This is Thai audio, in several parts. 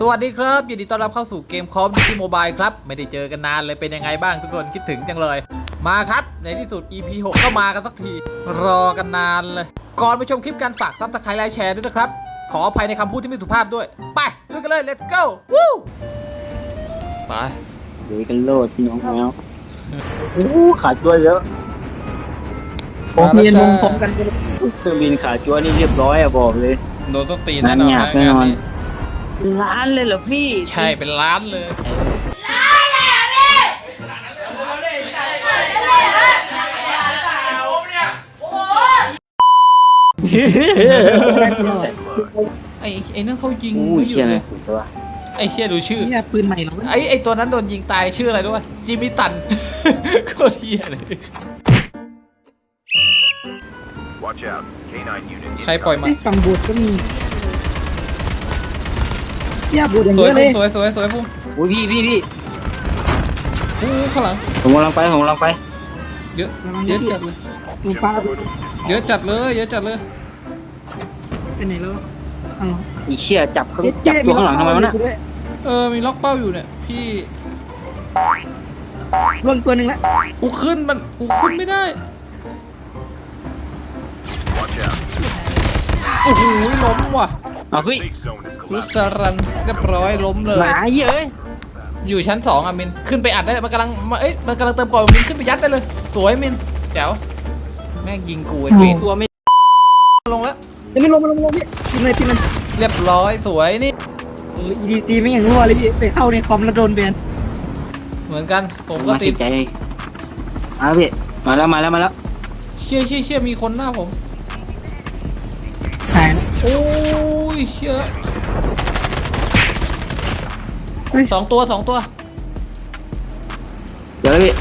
สวัสดีครับยินดีต้อนรับเข้าสู่เกมคอมดิจิโมบายครับ ไม่ได้เจอกันนานเลยเป็นยังไงบ้างทุกคนคิดถึงจังเลย มาครับ ในที่สุด EP 6 ก็มากันสักที รอกันนานเลย ก่อนไปชมคลิปการฝากซับสไครต์ไลค์แชร์ด้วยนะครับ ขออภัยในคำพูดที่ไม่สุภาพด้วย ไปลุยกันเลย let's go วู้ไปเดี๋ยวกันโลดพี่น้องแล้วโอ้ขาดตัวเยอะผมเรียนวงพร้อมกันเครื่องบินขาดตัวนี่เรียบร้อยอะบอกเลย โดนสตีนแน่นอนงานหยาบน ล้านเลยเหรอพี่ใช่เป็นล้านเลยไอ้ไอ้นั่นเขายิงอู้ไม่หยุเชี่ยดเลนะยสุดตัวไอ้เชี่ยดูชื่อ เนี่ยปืนใหม่เหรอวะไอ้ไอ้ตัวนั้นโดนยิงตายชื่ออะไรด้วยจิมมี่ตัน โคตรเฮียเลย Watch out. K9 unit ใครปล่อยมา ไอ้ฝั่งบูดก็มี เนี่ยบูดอย่างสวเยยอะเลพุ่ยมสวยสวยสวยพุ่มโอ้ยพี่พี่พี่อู้ข้างหลังผมกำลังไปผมกำลังไปเยอะเยอะจัดเลยหนูปลาเยอะจัดเลยเยอะจัดเลยไปไหนแล้วอ๋อไอีเชี่ยจับเขาจับตัวข้างหลังทำไมวะน่ะเออมีล็อกเป้าอยู่เนี่ยพี่ล่วงตัวหนึ่งแล้วกูขึ้นมันกูขึ้นไม่ได้ Watch out. โอ้โหล้มว่ะเอาเฮ้ย Safe zone is รุ collapsing. สรันเรียบร้อยล้มเลย หมาเยอะเอ้ยอยู่ชั้นสองอะมิน ขึ้นไปอัดได้มันกำลังมาเอ้ยมันกำลังเติมก่อนมินขึ้นไปยัดได้เลย สวยมินแจ๋วแม่งยิงกูไอ้เกรดตัวไม่ลงแล้วเดี๋ยวไม่ลงมาลงมาลงพี่ปีนเลยปีนเลยเรียบร้อยสวยนี่เออ EDT ไม่อย่างรั่วเลยพี่ไปเข้าในคอมแล้วโดนแบนเหมือนกันผมก็มาติติดดใจมาพี่มาแล้วมาแล้วมาแล้วเชี่ยเชี่ยเชี่ยมีคนหน้าผมหายแล้ว โอ้ยเชี่ยเฮ้ย สองตัวสองตัว เดี๋ยวแล้วพี่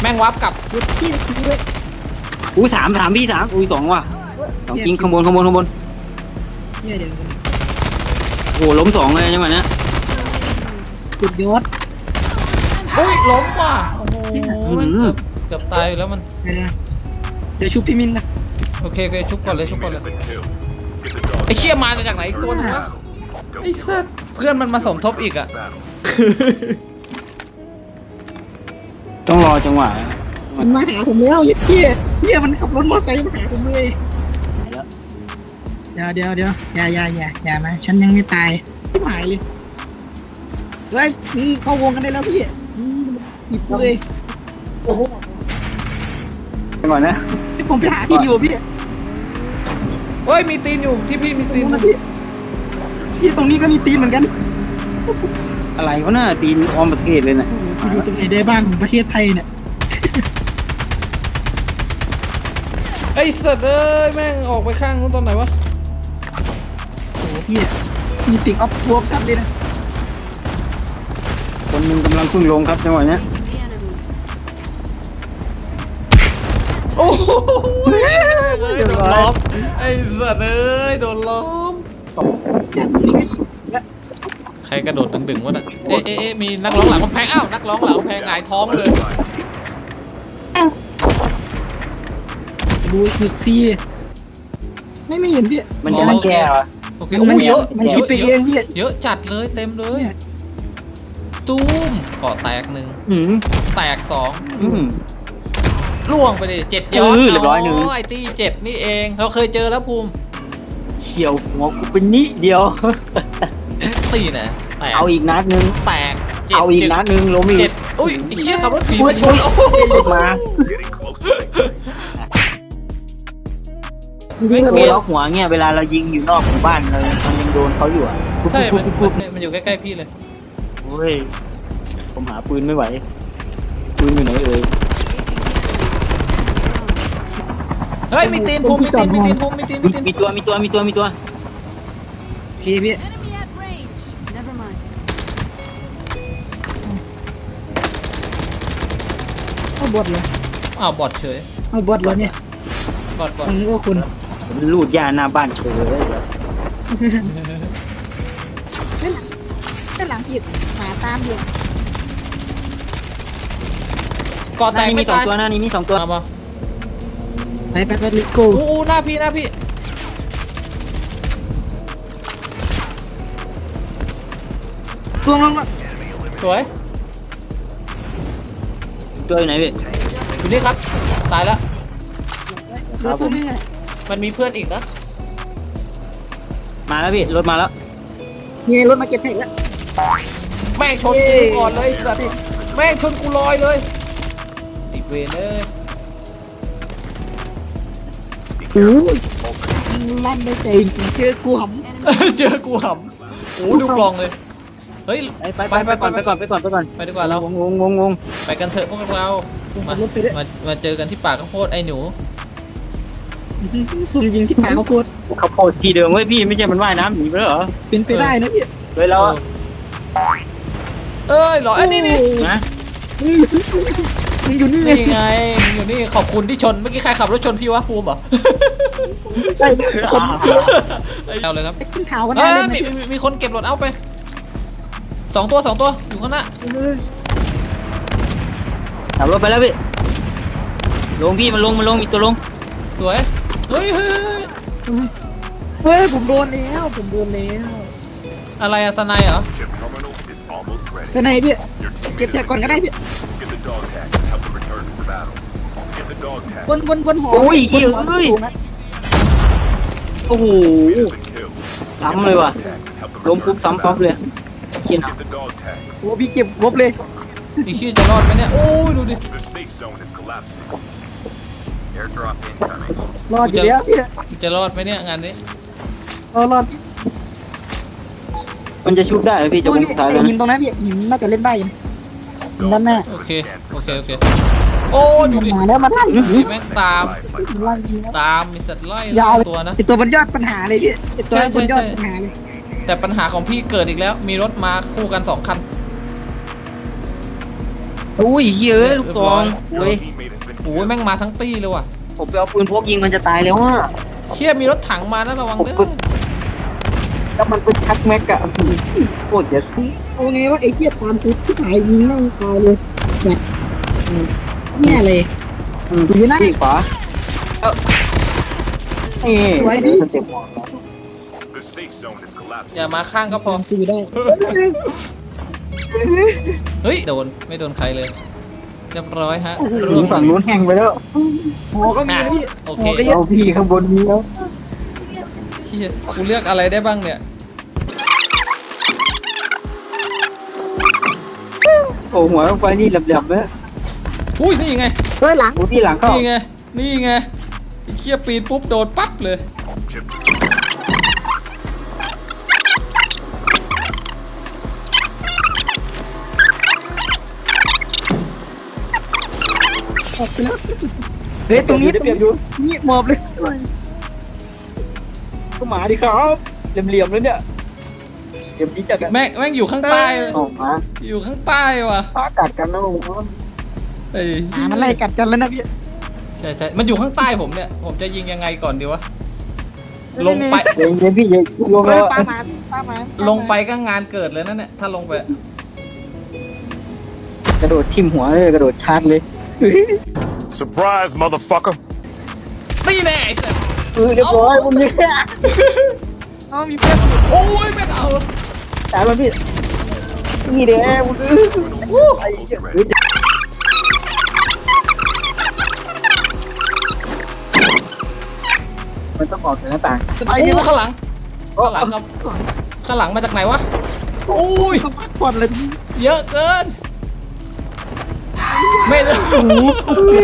แม่งวับกลับหยุดพี่ทิ้งด้วยอู้สามสามพี่สามอุ้ยสองว่ะสองจริงข้างบนข้างบนข้างบนเนี่ยเดี๋ยวโอ้โหล้มสองเลยจังหวะเนี้ยหยุดยศอุ้ยล้มว่ะ โอ้โหอื้อแม่งหือเกือบเกือบตายอยู่แล้วมันเดี๋ยวเดี๋ยวชุบพี่มินนะโอเคโอเคชุบก่อนเลยชุบก่อนเลย Been killed. Get the dog ไอ้เชี่ยมาจากไหนอีกตัวหนึงวะ Go ไอ้สัสเพื่อนมันมาสมทบอีกอะ battle. ต้องรอจังหวะมันมาหาผมแล้วเหี้ยเหี้ยเหี้ยมันขับรถมอเตอร์ไซค์มาหาผมเลยเดี๋ยวเดี๋ยวเดี๋ยวอย่าอย่าอย่าอย่ามาฉันยังไม่ตายไม่หายเลยเฮ้ยอืมเข้าวงกันได้แล้วพี่อืมหยิบเลยโอ้โหจังหวะนะที่ผมไปหาพี่อยู่พี่ เฮ้ยมีตีนอยู่ที่พี่มีตรงตีนนู้นนะพี่พี่ตรงนี้ก็มีตีนเหมือนกัน อะไรวะน่ะตีนออมประเทศเลยน่ะโอ้โหอยู่ตรงไหนได้บ้างของประเทศไทยเนี่ยไอ้สัตว์เอ้ยแม่งออกไปข้างนู้นตอนไหนวะโอ้โหพี่มีติ๊กออฟทัวร์ชัดเลยนะคนหนึงกำลังเพึ่งลงครับจังหวะเนี้ย โอ้โหโดนล้อมไอ้สัตว์เอ้ยโดนล้อมเนี่ยตรงนี้ก็อยู่และใครกระโดดดึงๆวะน่ะเอ๊ะเอ๊ะเอ๊ะมีนักร้องหลังกำแพงอ้าวนักร้องหลังกำแพงหงายท้องเลยดูดูซีไม่ไม่เห็นพี่มันจะมันแก่เหรอ โอเคมันโอ้เยอะมันเยคิดอะไปเยเออะงพี่เยอะจัดเลยเต็มเลยเนี่ย ตูมเกาะแตกหนึ่งอืมแตกสองอืม ล่วงไปดิเจ็ดยอดเออเรียบร้อยหนึ่ง ไอ้ตี้เจ็บนี่เอง เราเคยเจอแล้วภูมิเฉียวหัวกูเป็นนิดเดียว ตีน่ะแตกเอาอีกนัดนึง แตกจ็บเอาอีกจ็บนัดนึงล้มอีเจ็กดอุ้ยไอ้เชี่ยขับรถผีโอ้มายชโอ้นยโอ้โหรถมา Getting close to victory. ไม่โดเกลีนยดล็อกหัวเงี้ยเวลาเรายิงอยู่นอกหมู่บ้านเรามันยังโดนเขาอยู่อะใช่มันปุ๊บมันมันอยู่ใกล้ๆพี่เลย โอ้ยผมหาปืนไม่ไหว ปืนอยู่ไหนเอ่ย เฮ้ยมีตีนภูมิมีตีนมีตีนภูมิมีตีนมีตีนมีตัวมีตัวมีตัวมีตัวพี่พี่ Enemy at range. Never mind. เอาบอดเลยอ้าวบอดเฉยเอาบอดเลยเนี่ยบอดบอดผมนึกว่าคุณผมลูดยาหน้าบ้านเฉยเลยด้านหลังพี่หมาตามอยู่เกาะหแตน้ากนี้ไม่มีสองตายตัวหน้านี้มีสองตัวมาปะ ไปไปไปลิโก้อู้หน้าพี่หน้าพี่ลงลงลงสวยตัวอยู่ไหนพี่อยู่นี่ครับตายแล้วเหลือตัวนึงอะมันมีเพื่อนอีกนะมาแล้วพี่รถมาแล้วเนี่ยรถมาเก็บแท็กแล้วแม่งชนกูก่อนเลยสัตว์แม่งชนกูลอยเลยไอีเวนเอ้ยโอ้ยลั่นได้ใจจริงๆเจอกูหเจอกูหำโอ้ดูกลองเลย เฮ้ยไปไปไปไปก่อนไปก่อนไปก่อนไปก่อนไปดีกว่าเรา งงงงงงไปกันเถอะพวกเรา มาำรถไปด้วยมา มาเจอกันที่ป่าข้าวโพดไอ้หนูซุ่มยิงที่ปากเขาโคตรข้าวโพดทีเดิมเว้ยพี่ไม่ใช่มันว่ายน้ำหนีไปแล้วเหรอเป็นไปได้นะพี่เลยเราอะเอ้ยเหรอไอ้ยนี่นี่นะ มึงอยู่นี่ไงนี่ไงมึงอยู่นี่ขอบคุณที่ชนเมื่อกี้ใครขับรถชนพี่วะภูมิเหรอได้คนเอาเลยครับไปขึ้นเขากันเอ้ได้ยเลยมีมีมีคนเก็บรถเอาไปสองตัวสองตัวอยู่ข้างหน้าขับรถไปแล้วพี่ ลงพี่มันลงมันลงมีตัวลง สวยเฮ้ยเฮ้ยเฮ้ยเฮ้ยผมโดนแล้วผมโดนแล้วอะไรอะสไนเหรอ Chip terminal is almost ready. จะไหนพี่ Your team เก็บแท็กก่อนก็ได้พี่ บนบนบนหอโอ้ยบนหอเฮ้ยสูงนะโอ้โห Has been killed. ซ้ำเลยว่ะ Tag and help them ล้ม return ปุ๊บ to ซ้ำป๊อป battle. เลยกิน Get the dog tag. โอ้พี่เก็บครบเลยอีขี้จะรอดไหมเนี่ย โอ้ยดูดิ The safe zone is collapsing. Airdrop incoming. รอดอยู่แล้วพี่จะรอดไหมเนี่ยงานนี้ รอดรอดมันจะชุบได้เหรอพี่จะโอ้วยงพี่สุดท้ายไอ้แล้วหินนะตรงนั้นพี่หินน่าจะเล่นได้อยู่ด้านหน้าโอเค โอเค โอเค โอ้ยดูดิมาแล้วมาได้นี่แม่งตามไล่ยิงแล้วตามมีสัตว์ไล่ยาวเลยตัวนะไอตัวบนยอดปัญหาเลยพี่ไอตัวใช่บนยอดใช่ปัญหาเลยแต่ปัญหาของพี่เกิดอีกแล้ว มีรถมาคู่กันสองคันอุ้ยเฮ้ยลูกซอง Your เฮ้ย teammate has been โอ้ยแม่งมาทั้งปี้เลยว่ะผมไปเอาปืนพกยิงมันจะตายแล้วอะเชี่ยมีรถถังมานะระวังเด้อแล้วมันเป็นชักแม็กอะโคตรเจ็บเอาไงว่าไอ้เหี้ยตามชุดที่หายยิงแม่งตายเลยแบบ เนี่ยเลยอยู่นั่นที่ขวาเอ้าเอ้สวยดิสเต็ปหมด The safe zone is collapsing. อย่ามาข้างก็พอตีได้เฮ้ย โดน ไม่โดนใครเลย เรียบร้อยฮะยิงฝั่งนู้นแห้งไปแล้วหอก็มีนะพี่ โอหเคอก็เยอะเอาพี่ข้างบนนี้แล้วเฮียกูเลือกอะไรได้บ้างเนี่ย โอ้หัวลงไปนี่แหลมๆเลย อุ้ยนี่ไงเฮ้ยหลังโอ้พี่หลังเข้านี่ไงนี่ไงไอ้เคียปีนปุ๊บโดนปั๊บเลย Chip ออกไปแล้วเฮ้ยตรงนี้ได้เปรียบอยู่นี่หมอบเลยก็หมาดิครับเหลี่ยมๆเลยเนี่ยเหลี่ยมนี้จัดอะแม่งแม่งอยู่ข้างใต้ออกมาอยู่ข้างใต้ว่ะฟ้ากัดกันนะผม เอ้ยหมามันไล่กัดกันแล้วนะพี่ใช่ใช่มันอยู่ข้างใต้ผมเนี่ย ผมจะยิงยังไงก่อนดีวะ ลงไปเย็นเย็นๆพี่เย็นลงเฮ้แล้ยวปลาหมาปลาหมาลงไปก็งานเกิดเลยนั่นเนี่ยถ้าลงไป กระโดดทิ่มหัวเลยกระโดดชาร์จเลย Surprise, motherfucker. ตีแน่ไอ้สัสเออเรียบร้อยพวกนี้อ๋อมีเพื่อนอยู่โอ้ยแม่งเอาตายแล้วพี่นี่เด้พวกนี้ไอ้เหี้ยเฮ้ย มันต้องออกจากหน้าต่างโอ้ข้างหลังข้างหลังครับข้างหลังมาจากไหนวะโอ้ยเขาพักผ่อนเลยพี่เยอะเกิน ไม่ได้โอ้โห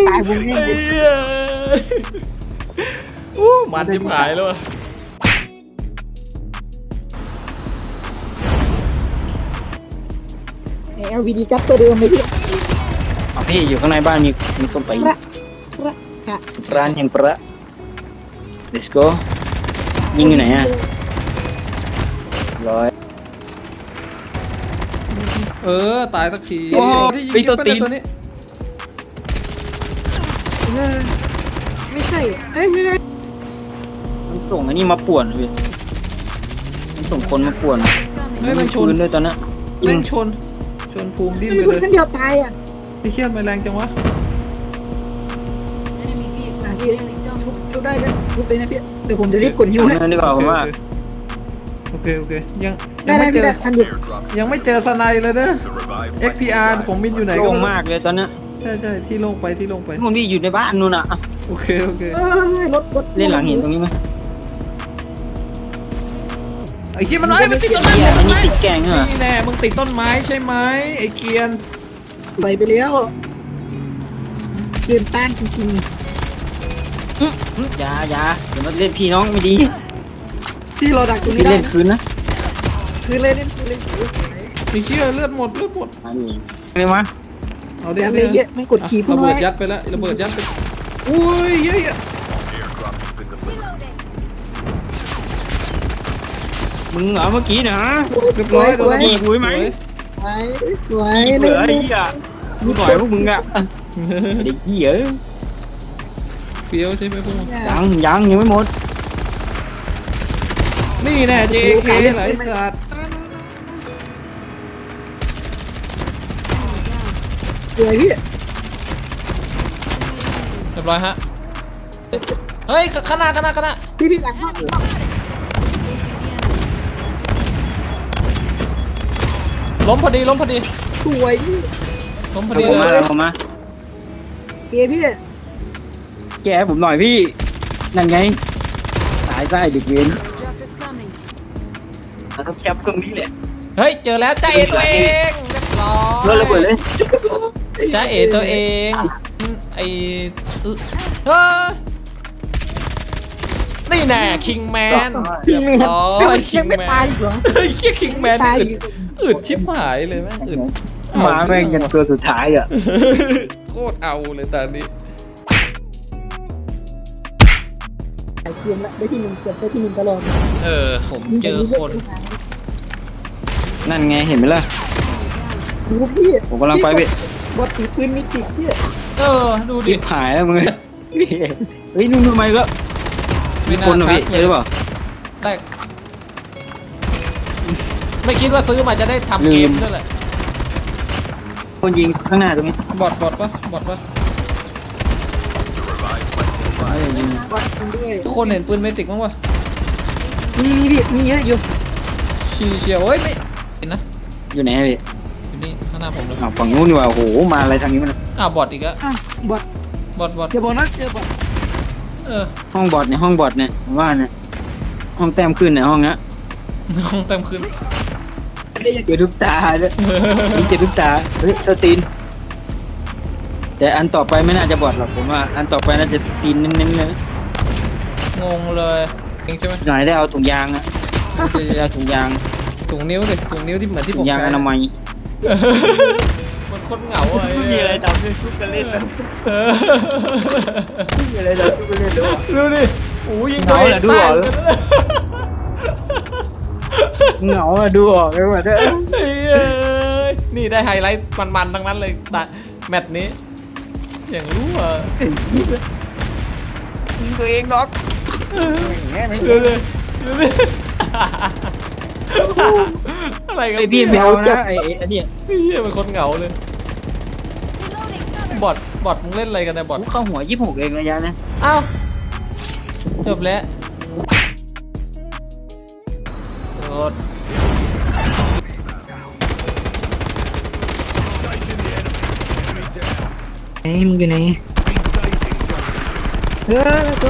ตายวงนี้ไอ้เหี้ยอู้มันทิมหายแล้วอะเอลวีดีจับตัวเดิมเลยพี่เอาพี่อยู่ข้างในบ้านมีมีส้มไปประประค่ะร้านยังประ let's go ยิงอยู่ไหนอะร้อยเออ ตายสักทีโอ้ยที่ยิงไอ้ตัวตีน ตัวนี้เออไม่ใช่เอ้ยไม่ใช่มันส่งอันนี้มาป่วนพี่มันส่งคนมาป่วนเฮ้ยมันชนปืด้วยตอนนั้นยิแม่งงชน ชนภูมิดิ้นมีไปคนเลยคนเดียวตายอะไอ้เชี่ยมันแรงจังวะ Enemy vehicle อะพี่ nearly double. ชุบได้ก็ ชุบเลยนะพี่เดี๋ยวผมจะรีบกดฮิวให้นั่นดีกว่าผมว่าโอเคเคโอเคยังได้ยังได้ไม่เจพี่อได้ทันอยู่ Airdrop. ยังไม่เจอสไนเลยนะ The revived XPR ของมินอยู่ไหนก็โล่งไม่รู้มากเลยตอนเนี้ยใช่ใช่ที่โล่งไปที่โล่งไปมันพี่อยู่ในบ้านนู่นอะ โอเคโอเคเอ้ยรถรถเล่นหลังหินตรงนี้ไหมไอ้เคียมันไอ้ยมันติดต้นไม้เหี้ยต้อันนนี้ไม้ติดแกงเหรอนี่แน่มึงติดต้นไม้ใช่ไหมไอ้เกียนไปไปแล้วเกินต้านจริงอื้ ออื้ออย่าอย่าเดี๋ยวมาเล่นพี่น้องไม่ดีๆที่เราดักตรงนี้พี่ได้เล่นคืนนะคือเล่นเล่นคือเล่นสวยไอ้เชี่ยเลือดหมดเลือดหมดอันนี้ไม่มาเอาๆเด็แต่กอะไรเยอะไม่กดขี่ระเพื่อเบิดไว้ยัดไปแล้วระเบิดยัดไปอุ้ยเฮ้ย Airdrop has been delivered. มึงเหรอเมื่อกี้นะเรียบร้อยสวยดีกูไหมสวยสวยเหลืเล่นอไอ้เล่นเหี้ยมึงหน่อยพวกมึงอะเด็กเหี้ยเฟี้ยวใช่ไหมพวกมึงยังยังยังไม่หมด นี่แน่ JK ไหลสัตว์สวยพี่เรียบร้อยฮะ เฮ้ยข้างหน้าข้างหน้าข้างหน้าพี่พี่หลังห้องล้มพอดีล้มพอดีสวยพี่ล้มพอเอาดีผมมาเลยเอาผมมาเปียพี่ แกให้ผมหน่อยพี่นั่นไงสายไส้เด็กเวน Drop is coming. เราต้องแคปเครื่องนี้แหละเฮ้ยเจอแล้วจ้าเอตัวเองเรียบร้อยเริ่มระเบิดเลยจ้าเอตัวเองอืมไอเออเฮ้ยนี่แน่คิงแมนพี่แมนอ๋อพี่แมนไม่ตายอีกเหรอเฮ้ยเคียคิงแมนตายอึดอยู่อึดชิบหายเลยแม่งอึดหมาแม่งกันตัวสุดท้ายอะโคตรเอาเลยตอนนี้ หายเกมละได้ที่หนึ่งเกือบได้ที่หนึ่งตลอดเออ ผมเจอคน นั่นไงเห็นไหมล่ะ ดูพี่ผมกำลังไปพี่ บอสถือปืนมิติพี่เออ ดูดิรีบหายแล้วมึงเฮ้ยนู่นทำไมก็มีคนเหรอพี่ใช่หรือเปล่า แตกไม่คิดว่าซื้อมาจะได้ทำเกมด้วยแหละคนยิงข้างหน้าตรงนี้ บอดบอดปะบอดปะ เอาอย่ายิงบอสยิงด้วยทุกคนเห็นปืนเมติกมั้งวะมีมีพี่มีเยอะอยู่ชีเชียวเฮ้ยไม่เห็นนะอยู่ไหนพี่อยู่นี่ข้างหน้าผมเลยอ้าวฝั่งนู้นดีกว่าโอ้โหมาอะไรทางนี้มันอ้าวบอดอีกแล้วอะบอสบอดบอดอย่าบอกนะเจอบอสเออห้องบอดเนี่ยห้องบอดเนี่ยผมว่าเนี่ยห้องแต้มขึ้นเนี่ยห้องเนี้ยห้องเต็มคืนเจอทุกตาเลยนี่เจอทุกตาเฮ้ยสตีน แต่อันต่อไปไม่น่าจะบอดหรอกผมว่า อันต่อไปน่าจะตีนเน้นๆเลยงงเลยเองใช่ไหมหน่อยได้เอาถุงยางอะได้เอาถุงยางถุงนิ้วดิถุงนิ้วที่เหมือนที่ผถุมงยางใช้อนามัยมันคนเหงาอะไม่มีอะไรทำเลยชุบกันเล่นนะเออไม่มีอะไรทำชุบกันเล่นเลยดูดิโอ้ยยิงเหงาเหรอดูเหรอ ตายกันเลยเหงาอะดูออกเลยว่าเด้อเฮ้ยนี่ได้ไฮไลท์มันๆทั้งนั้นเลยตาแมตช์นี้ อย่างรู้อะยิงตัวเองน็อกดูดิดูดิอะไรกันไอพี่ไม่เอานะไอไอ้อันเนี้ยเฮียเป็นคนเหงาเลย บอดบอดมึงเล่นอะไรกันเนี่ยบอดเข้าหัวยี่สิบหกเองระยะนะอ้าวจบแล้ว ไหนมึงอยู่ไหนเออโต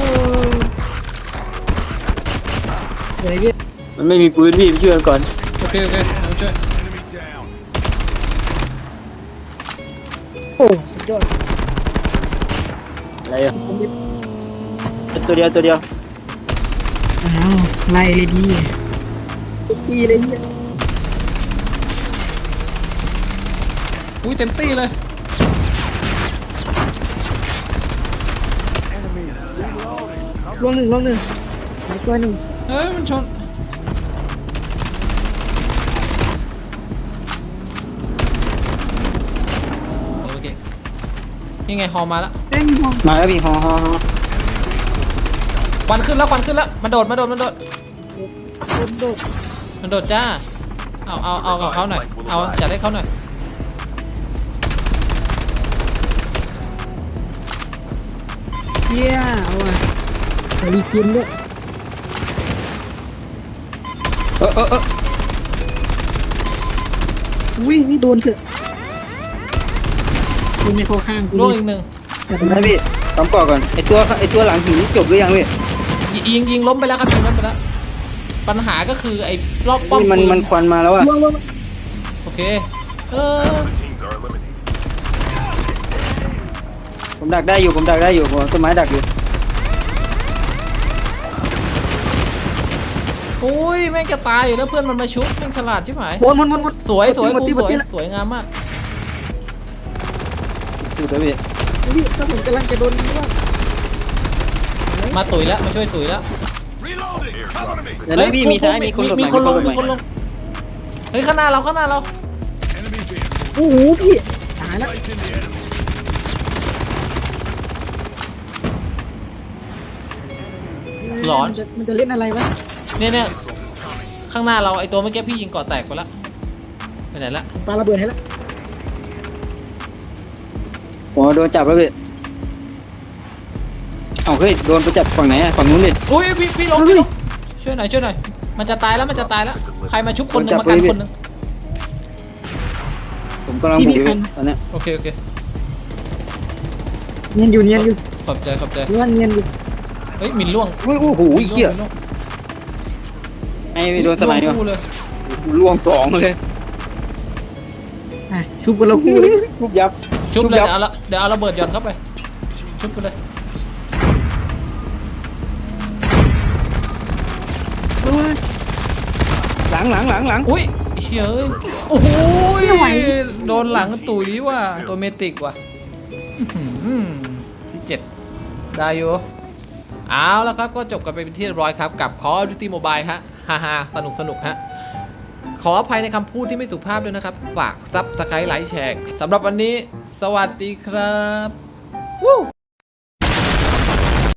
สวยพี่มันไม่มีปืนพี่ไปช่วยกันก่อน โอเคโอเคเอาช่วย Enemy down. โอ้สุดยอดอะไรอะตัวเดียวตัวเดียวอ้าวไล่เลยดีดีเลยพี่อุ้ยเต็มตี้เลย ลงหนึ่งลงหนึ่งหายตัวหนึ่งเฮ้ยมันชนโอเคนี่ไงฮอมาแล้วเอ้ยมองมาแล้วพี่ฮอฮอฮอควันขึ้นแล้วควันขึ้นแล้วมันโดดมันโดดมันโดดโดดโดดมันโดดจ้าเอาเอาเอากับเขาหน่อยเอาจัดให้เขาหน่อยเยี่ยเอาอะ ขอรีกินด้วยเออเออเอออุ้ยนี่โดนเถอะคุณไม่เข้าข้างกูล่วงนี่อีกหนึ่งได้พี่ตอมก่อก่อนไอตัวไอตัวหลังหินจบหรือยังพี่ยยิงยิงล้มไปแล้วครับยิงล้มไปแล้วปัญหาก็คือไอ้รอบป้อมนี่มันปืมันควันมาแล้วอะล่วงล่วงโอเคเออ Teams are eliminated. ผมดักได้อยู่ผมดักได้อยู่ผมเอาต้นไม้ดักอยู่ อ้ยแม่งจะตายอยู่แล้วเพื่อนมันมาชุบแม่งฉลาดชิบหายวนวนวนวนสวยสวยหมดภูที่มิหมดสวยที่ละสวยงามมากอยู่แล้วพี่พี่ถ้าผมกำลังจะโดนนี่ว่ามาตุ๋ยแล้วมาช่วยตุ๋ยแล้ว Reloading. Cover me. เดี๋ยวนะพี่มีซ้ายมีคนหลบมีใหม่คนลงหมีบคนลใหม่งเฮ้ยข้างหน้าเราข้างหน้าเรา Enemy vehicle. โอ้โหพี่ตายแล้ว Right in the enemy. หลอน มัจะมันจะเล่นอะไรวะ เนี่ยเนี่ยข้างหน้าเราไอ้ตัวเมื่อกี้พี่ยิงเกาะแตกไปแล้วไปไหนละปาระเบิดให้แล้วอ๋อโดนจับแล้วพี่เอาเฮ้ยโดนไปจับฝั่งไหนอะฝั่งนู้นดิอุ้ยพี่พี่ลงพี่ลงช่วยหน่อยช่วยหน่อยมันจะตายแล้วมันจะตายแล้วใครมาชุบคนหนึ่งมากันคนหนึ่งผมกำลังบุกอยู่ตอนเนี้ยโอเคโอเคเนียนอยู่เนียนอยู่ขอบใจขอบใจเนียนเนียนอยู่เฮ้ยหมินล่วงอุ้ยโอ้โหมินล่วงเหี้ยมินล่วง ไอ้ไม่โดนสไลด์ล่ววะงคู่เลยล่วงสองเลยอะชุบกันแล้วคู่เลยทุบยับชุบเลยยัเดี๋ยวเอาละเดี๋ยวเอาระเบิดหย่อนเข้าไป ชุบไปเลยหลังหลังหลังหลังอุ้ยเฮ้ยโอ้โหโดนหลังตุ๋ยว่ะตัวเมติกว่ะอื้อหือที่เจ็ดได้อยู่เอาแล้วครับก็จบกันไปเป็นที่เรียบร้อยครับกับ Call of Duty Mobile ฮะ ฮ่าฮาสนุกสนุกฮะขออภัยในคำพูดที่ไม่สุภาพด้วยนะครับ ฝากซับสไครต์ไลค์แชร์สำหรับวันนี้ สวัสดีครับ